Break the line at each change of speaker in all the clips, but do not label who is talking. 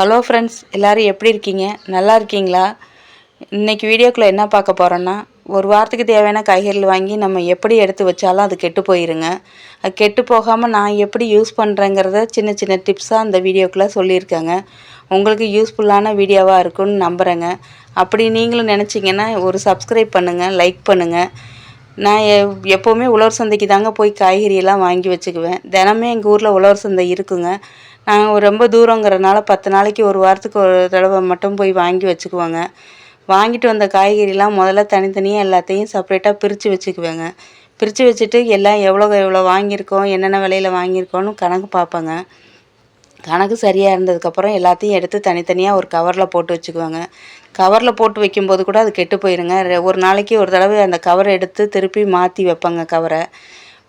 hello friends எல்லோரும் எப்படி இருக்கீங்க நல்லா இருக்கீங்களா இன்றைக்கி வீடியோக்குள்ளே என்ன பார்க்க போகிறோன்னா ஒரு வாரத்துக்கு தேவையான காய்கறிகள் வாங்கி நம்ம எப்படி எடுத்து வச்சாலும் அது கெட்டு போயிருங்க அது கெட்டு போகாமல் நான் எப்படி யூஸ் பண்ணுறேங்கிறத சின்ன சின்ன டிப்ஸாக அந்த வீடியோக்குள்ளே சொல்லியிருக்கேங்க உங்களுக்கு யூஸ்ஃபுல்லான வீடியோவாக இருக்கும்னு நம்புகிறேங்க அப்படி நீங்களும் நினச்சிங்கன்னா ஒரு சப்ஸ்கிரைப் பண்ணுங்கள் லைக் பண்ணுங்கள் நான் எப்போவுமே உழவர் சந்தைக்கு தாங்க போய் காய்கறியெல்லாம் வாங்கி வச்சுக்குவேன் தினமே எங்கள் ஊரில் உழவர் சந்தை இருக்குங்க நாங்கள் ரொம்ப தூரங்கிறதுனால பத்து நாளைக்கு ஒரு வாரத்துக்கு ஒரு தடவை மட்டும் போய் வாங்கி வச்சுக்குவோங்க வாங்கிட்டு வந்த காய்கறிலாம் முதல்ல தனித்தனியாக எல்லாத்தையும் செப்ரேட்டாக பிரித்து வச்சுக்குவேங்க பிரித்து வச்சுட்டு எல்லாம் எவ்வளோ எவ்வளோ வாங்கியிருக்கோம் என்னென்ன விலையில் வாங்கியிருக்கோன்னு கணக்கு பார்ப்பேங்க கணக்கு சரியாக இருந்ததுக்கப்புறம் எல்லாத்தையும் எடுத்து தனித்தனியாக ஒரு கவரில் போட்டு வச்சுக்குவாங்க கவரில் போட்டு வைக்கும்போது கூட அது கெட்டு போயிருங்க ஒரு நாளைக்கு ஒரு தடவை அந்த கவரை எடுத்து திருப்பி மாற்றி வைப்பேங்க கவரை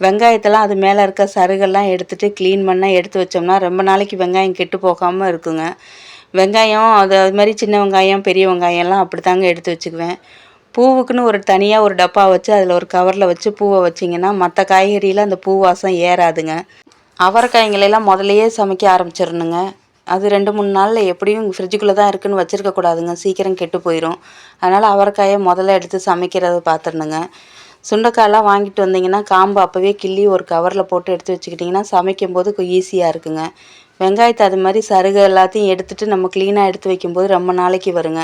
வெங்காயத்தெல்லாம் அது மேலே இருக்க சருகெல்லாம் எடுத்துகிட்டு க்ளீன் பண்ணால் எடுத்து வச்சோம்னா ரொம்ப நாளைக்கு வெங்காயம் கெட்டு போகாமல் இருக்குங்க வெங்காயம் அது அது மாதிரி சின்ன வெங்காயம் பெரிய வெங்காயம்லாம் அப்படி தாங்க எடுத்து வச்சுக்குவேன் பூவுக்குன்னு ஒரு தனியாக ஒரு டப்பா வச்சு அதில் ஒரு கவரில் வச்சு பூவை வச்சிங்கன்னா மற்ற காய்கறியில் அந்த பூ வாசம் ஏறாதுங்க அவரைக்காய்களெல்லாம் முதலையே சமைக்க ஆரம்பிச்சிடணுங்க அது ரெண்டு மூணு நாளில் எப்படியும் ஃப்ரிட்ஜுக்குள்ளே தான் இருக்குன்னு வச்சுருக்கக்கூடாதுங்க சீக்கிரம் கெட்டு போயிடும் அதனால் அவரைக்காயை முதல்ல எடுத்து சமைக்கிறத பார்த்துருணுங்க சுண்டைக்காயெல்லாம் வாங்கிட்டு வந்தீங்கன்னா காம்பு அப்போவே கிள்ளி ஒரு கவரில் போட்டு எடுத்து வச்சுக்கிட்டிங்கன்னா சமைக்கும் போது ஈஸியாக இருக்குங்க வெங்காயத்தை அது மாதிரி சருகு எல்லாத்தையும் எடுத்துகிட்டு நம்ம க்ளீனாக எடுத்து வைக்கும்போது ரொம்ப நாளைக்கு வருங்க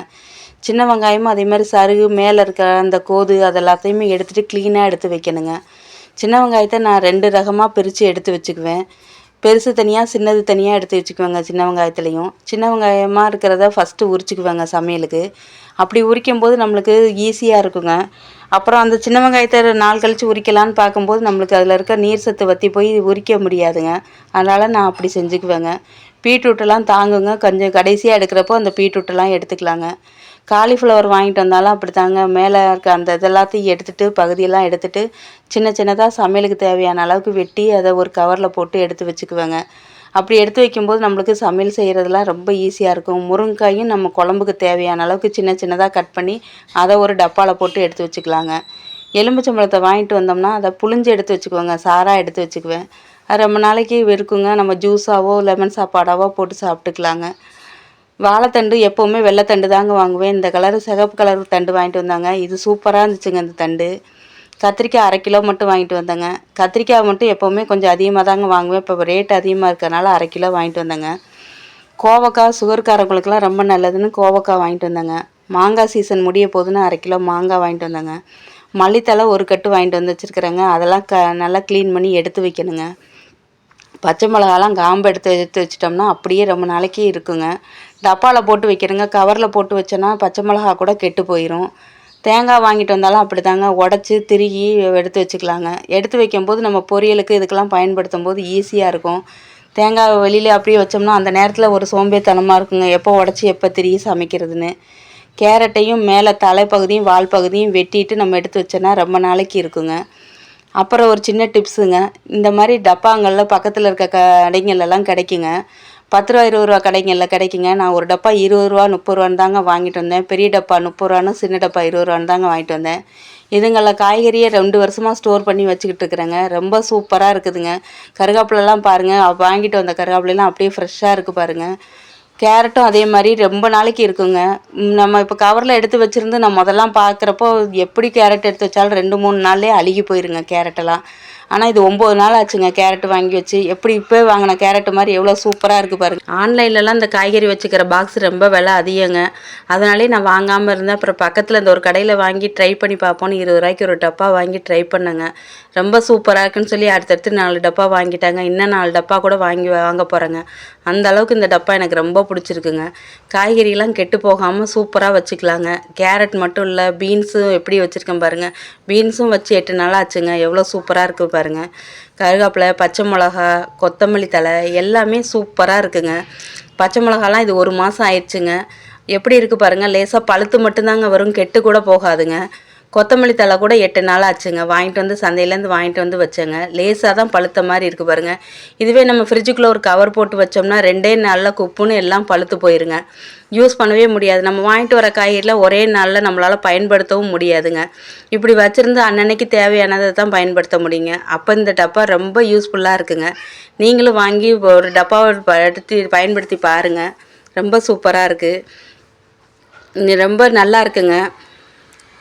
சின்ன வெங்காயமும் அதே மாதிரி சருகு மேலே இருக்கிற அந்த கோது அது எல்லாத்தையுமே எடுத்துகிட்டு க்ளீனாக எடுத்து வைக்கணுங்க சின்ன வெங்காயத்தை நான் ரெண்டு ரகமாக பிரித்து எடுத்து வச்சுக்குவேன் பெருசு தனியாக சின்னது தனியாக எடுத்து வச்சுக்குவாங்க சின்ன வெங்காயத்துலேயும் சின்ன வெங்காயமாக இருக்கிறத ஃபஸ்ட்டு உரிச்சுக்குவேங்க சமையலுக்கு அப்படி உரிக்கும் போது நம்மளுக்கு ஈஸியாக இருக்குங்க அப்புறம் அந்த சின்ன வெங்காயத்தை நாள் கழித்து உரிக்கலான்னு பார்க்கும்போது நம்மளுக்கு அதில் இருக்க நீர் சத்து வற்றி போய் உரிக்க முடியாதுங்க அதனால் நான் அப்படி செஞ்சுக்குவேங்க பீட்ரூட்டெல்லாம் தாங்குங்க கொஞ்சம் கடைசியாக எடுக்கிறப்போ அந்த பீட்ரூட்டெல்லாம் எடுத்துக்கலாங்க காலிஃப்ளவர் வாங்கிட்டு வந்தாலும் அப்படித்தாங்க மேலே இருக்க அந்த இதெல்லாத்தையும் எடுத்துகிட்டு பகுதியெல்லாம் எடுத்துகிட்டு சின்ன சின்னதாக சமையலுக்கு தேவையான அளவுக்கு வெட்டி அதை ஒரு கவரில் போட்டு எடுத்து வச்சுக்குவேங்க அப்படி எடுத்து வைக்கும்போது நம்மளுக்கு சமையல் செய்கிறதுலாம் ரொம்ப ஈஸியாக இருக்கும் முருங்கைக்காயும் நம்ம குழம்புக்கு தேவையான அளவுக்கு சின்ன சின்னதாக கட் பண்ணி அதை ஒரு டப்பாவில் போட்டு எடுத்து வச்சுக்கலாங்க எலும்புச்சம்பழத்தை வாங்கிட்டு வந்தோம்னா அதை புளிஞ்சு எடுத்து வச்சுக்குவேங்க சாராக எடுத்து வச்சுக்குவேன் அது ரொம்ப நாளைக்கு இருக்குங்க நம்ம ஜூஸாவோ லெமன் சாப்பாடாவோ போட்டு சாப்பிட்டுக்கலாங்க வாழைத்தண்டு எப்போவுமே வெள்ளைத்தண்டு தாங்க வாங்குவேன் இந்த கலர் சிகப்பு கலர் தண்டு வாங்கிட்டு வந்தாங்க இது சூப்பராக இருந்துச்சுங்க இந்த தண்டு கத்திரிக்காய் அரை கிலோ மட்டும் வாங்கிட்டு வந்தேங்க கத்திரிக்காய் மட்டும் எப்போவுமே கொஞ்சம் அதிகமாக தாங்க வாங்குவேன் இப்போ ரேட் அதிகமாக இருக்கிறனால அரை கிலோ வாங்கிட்டு வந்தேங்க கோவக்காய் சுகர்காரங்களுக்குலாம் ரொம்ப நல்லதுன்னு கோவக்காய் வாங்கிட்டு வந்தேங்க மாங்காய் சீசன் முடிய போதுன்னு அரை கிலோ மாங்காய் வாங்கிட்டு வந்தேங்க மல்லித்தலை ஒரு கட்டு வாங்கிட்டு வந்து வச்சுருக்குறேங்க அதெல்லாம் க நல்லா க்ளீன் பண்ணி எடுத்து வைக்கணுங்க பச்சை மிளகாலாம் காம்பு எடுத்து எடுத்து வச்சிட்டோம்னா அப்படியே ரொம்ப நாளைக்கு இருக்குங்க டப்பாவில் போட்டு வைக்கிறேங்க கவரில் போட்டு வச்சோன்னா பச்சை மிளகா கூட கெட்டு போயிடும் தேங்காய் வாங்கிட்டு வந்தாலும் அப்படி தாங்க உடச்சி திருகி எடுத்து வச்சுக்கலாங்க எடுத்து வைக்கும்போது நம்ம பொரியலுக்கு இதுக்கெல்லாம் பயன்படுத்தும் போது ஈஸியாக இருக்கும் தேங்காய் வெளியில் அப்படியே வச்சோம்னா அந்த நேரத்தில் ஒரு சோம்பேத்தனமாக இருக்குங்க எப்போ உடச்சி எப்போ திருகி சமைக்கிறதுன்னு கேரட்டையும் மேலே தலைப்பகுதியும் வால் பகுதியும் வெட்டிட்டு நம்ம எடுத்து வச்சோன்னா ரொம்ப நாளைக்கு இருக்குங்க அப்புறம் ஒரு சின்ன டிப்ஸுங்க இந்த மாதிரி டப்பாங்களில் பக்கத்தில் இருக்க கடைங்களெல்லாம் கிடைக்குங்க பத்து ரூபா இருபது ரூபா கடைங்களில் கிடைக்குங்க நான் ஒரு டப்பா இருபது ரூபா முப்பது ரூபான்னு தாங்க வாங்கிட்டு வந்தேன் பெரிய டப்பா முப்பது ரூபான்னு சின்ன டப்பா இருபது ரூபான்னு தாங்க வாங்கிட்டு வந்தேன் இதுங்களில் காய்கறியை ரெண்டு வருஷமாக ஸ்டோர் பண்ணி வச்சுக்கிட்டு இருக்கிறேங்க ரொம்ப சூப்பராக இருக்குதுங்க கருகாப்பிலெல்லாம் பாருங்கள் வாங்கிட்டு வந்த கருகாப்பிலாம் அப்படியே ஃப்ரெஷ்ஷாக இருக்குது பாருங்கள் கேரட்டும் அதே மாதிரி ரொம்ப நாளைக்கு இருக்குங்க நம்ம இப்போ கவரில் எடுத்து வச்சுருந்து நான் முதல்லாம் பார்க்குறப்போ எப்படி கேரட் எடுத்து வச்சாலும் ரெண்டு மூணு நாள்லேயே அழுகி போயிருங்க கேரட்டெல்லாம் ஆனால் இது ஒம்பது நாள் ஆச்சுங்க கேரட் வாங்கி வச்சு எப்படி இப்போ வாங்கின கேரட் மாதிரி எவ்வளோ சூப்பராக இருக்குது பாருங்க ஆன்லைன்லலாம் இந்த காய்கறி வச்சுக்கிற பாக்ஸ் ரொம்ப விலை அதிகங்க அதனாலே நான் வாங்காமல் இருந்தேன் அப்புறம் பக்கத்தில் இந்த ஒரு கடையில் வாங்கி ட்ரை பண்ணி பார்ப்போன்னு இருபது ரூபாய்க்கு ஒரு டப்பா வாங்கி ட்ரை பண்ணேங்க ரொம்ப சூப்பராக இருக்குன்னு சொல்லி அடுத்தடுத்து நாலு டப்பா வாங்கிட்டாங்க இன்னும் நாலு டப்பா கூட வாங்கி வாங்க போகிறேங்க அந்த அளவுக்கு இந்த டப்பா எனக்கு ரொம்ப பிடிச்சிருக்குங்க காய்கறிலாம் கெட்டு போகாமல் சூப்பராக வச்சுக்கலாங்க கேரட் மட்டும் இல்லை பீன்ஸும் எப்படி வச்சுருக்கேன் பாருங்கள் பீன்ஸும் வச்சு எட்டு நாள் ஆச்சுங்க எவ்வளோ சூப்பராக இருக்குது பாருங்கள் கருகாப்பில் பச்சை மிளகா கொத்தமல்லி தலை எல்லாமே சூப்பராக இருக்குங்க பச்சை மிளகாலாம் இது ஒரு மாதம் ஆயிடுச்சுங்க எப்படி இருக்குது பாருங்கள் லேசாக பழுத்து மட்டும்தாங்க வரும் கெட்டு கூட போகாதுங்க கொத்தமல்லி தழை கூட எட்டு நாள் ஆச்சுங்க வாங்கிட்டு வந்து சந்தையிலேருந்து வாங்கிட்டு வந்து வச்சேங்க லேசாக தான் பழுத்த மாதிரி இருக்குது பாருங்க இதுவே நம்ம ஃப்ரிட்ஜுக்குள்ளே ஒரு கவர் போட்டு வச்சோம்னா ரெண்டே நாளில் குப்புன்னு எல்லாம் பழுத்து போயிருங்க யூஸ் பண்ணவே முடியாது நம்ம வாங்கிட்டு வர காய்கறிலாம் ஒரே நாளில் நம்மளால் பயன்படுத்தவும் முடியாதுங்க இப்படி வச்சுருந்து அன்னன்னைக்கு தேவையானதை தான் பயன்படுத்த முடியுங்க அப்போ இந்த டப்பா ரொம்ப யூஸ்ஃபுல்லாக இருக்குங்க நீங்களும் வாங்கி ஒரு டப்பாவை படுத்தி பயன்படுத்தி பாருங்கள் ரொம்ப சூப்பராக இருக்குது ரொம்ப நல்லா இருக்குங்க